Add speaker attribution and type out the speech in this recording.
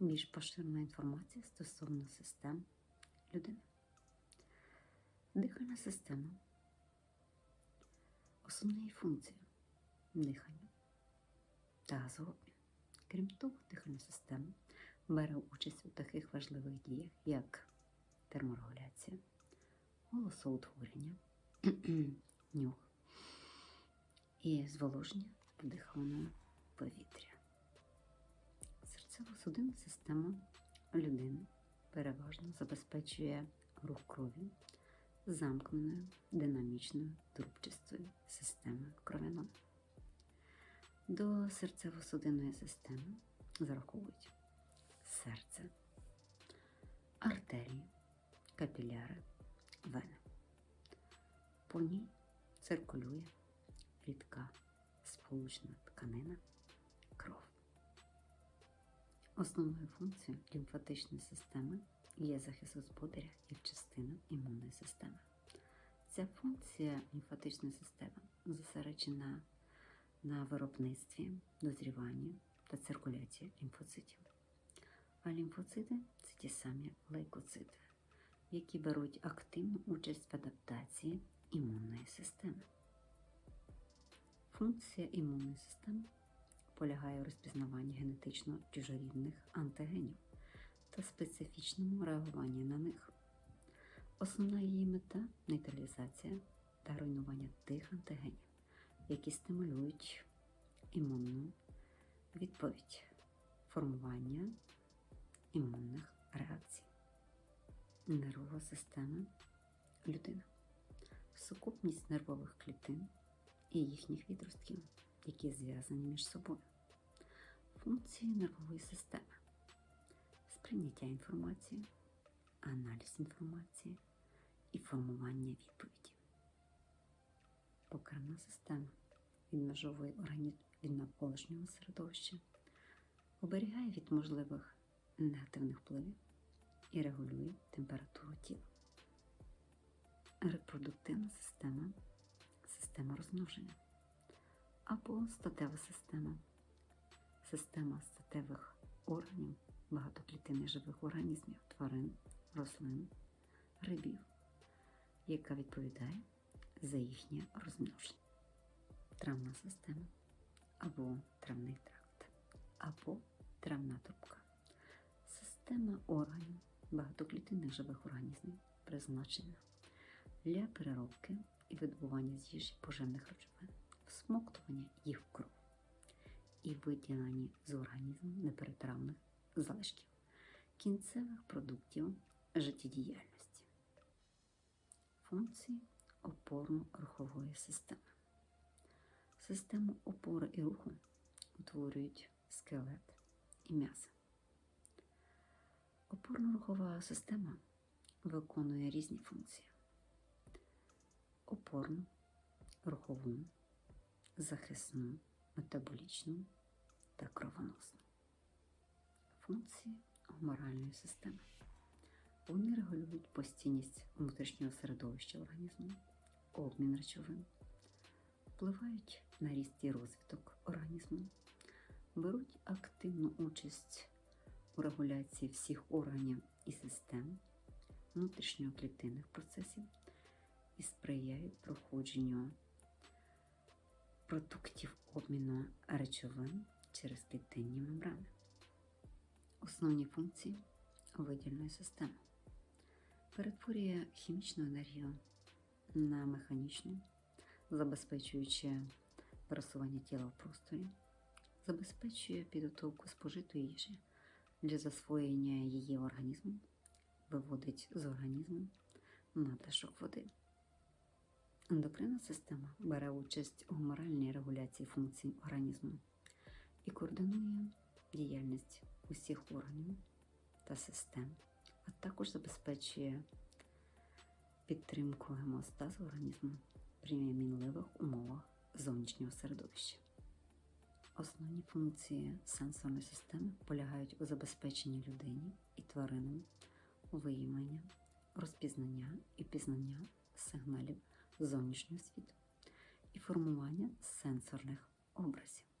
Speaker 1: більш поширена інформація стосовно систем людини. Дихальна система. Основна її функція дихання та газообмін. Крім того, дихальна система бере участь у таких важливих діях, як терморегуляція, голосоутворення, нюх і зволоження вдиханого повітря. Серцево-судинна система людини переважно забезпечує рух крові замкненою динамічною трубчастою системою кровяної. До серцево-судинної системи зараховують серце, артерії, капіляри, вени. По ній циркулює рідка сполучна тканина. Основною функцією лімфатичної системи є захист господаря як частина імунної системи. Ця функція лімфатичної системи зосереджена на виробництві, дозріванні та циркуляції лімфоцитів. А лімфоцити це ті самі лейкоцити, які беруть активну участь в адаптації імунної системи. Функція імунної системи полягає у розпізнаванні генетично чужорідних антигенів та специфічному реагуванні на них. Основна її мета нейтралізація та руйнування тих антигенів, які стимулюють імунну відповідь, формування імунних реакцій. Нервова система людини. Сукупність нервових клітин і їхніх відростків, які зв'язані між собою. Функції нервової системи сприйняття інформації, аналіз інформації і формування відповіді. Покривна система відмежовує організм від навколишнього середовища, оберігає від можливих негативних впливів і регулює температуру тіла. Репродуктивна система система розмноження або статева система, система статевих органів багатоклітинних живих організмів, тварин, рослин, грибів, яка відповідає за їхнє розмноження. Травна система або травний тракт, або травна трубка. Система органів багатоклітинних живих організмів призначена для переробки і видобування з їжі поживних речовин, всмоктування їх в кров і виділення з організму неперетравних залишків кінцевих продуктів життєдіяльності. Функції опорно-рухової системи. Систему опори і руху утворюють скелет і м'ясо. Опорно-рухова система виконує різні функції: опорну, рухову, захисну, метаболічну та кровоносну. Функції гуморальної системи. Вони регулюють постійність внутрішнього середовища організму, обмін речовин, впливають на ріст і розвиток організму, беруть активну участь у регуляції всіх органів і систем внутрішньоклітинних процесів і сприяють проходженню продуктів обміну речовин через клітинні мембрани. Основні функції видільної системи перетворює хімічну енергію на механічну, забезпечуючи пересування тіла в просторі, забезпечує підготовку спожитої їжі для засвоєння її організмом, виводить з організму надлишок води. Ендокринна система бере участь у гуморальній регуляції функцій організму і координує діяльність усіх органів та систем, а також забезпечує підтримку гемостазу організму при мінливих умовах зовнішнього середовища. Основні функції сенсорної системи полягають у забезпеченні людині і тваринам виявлення, розпізнання і пізнання сигналів зовнішнього світу і формування сенсорних образів.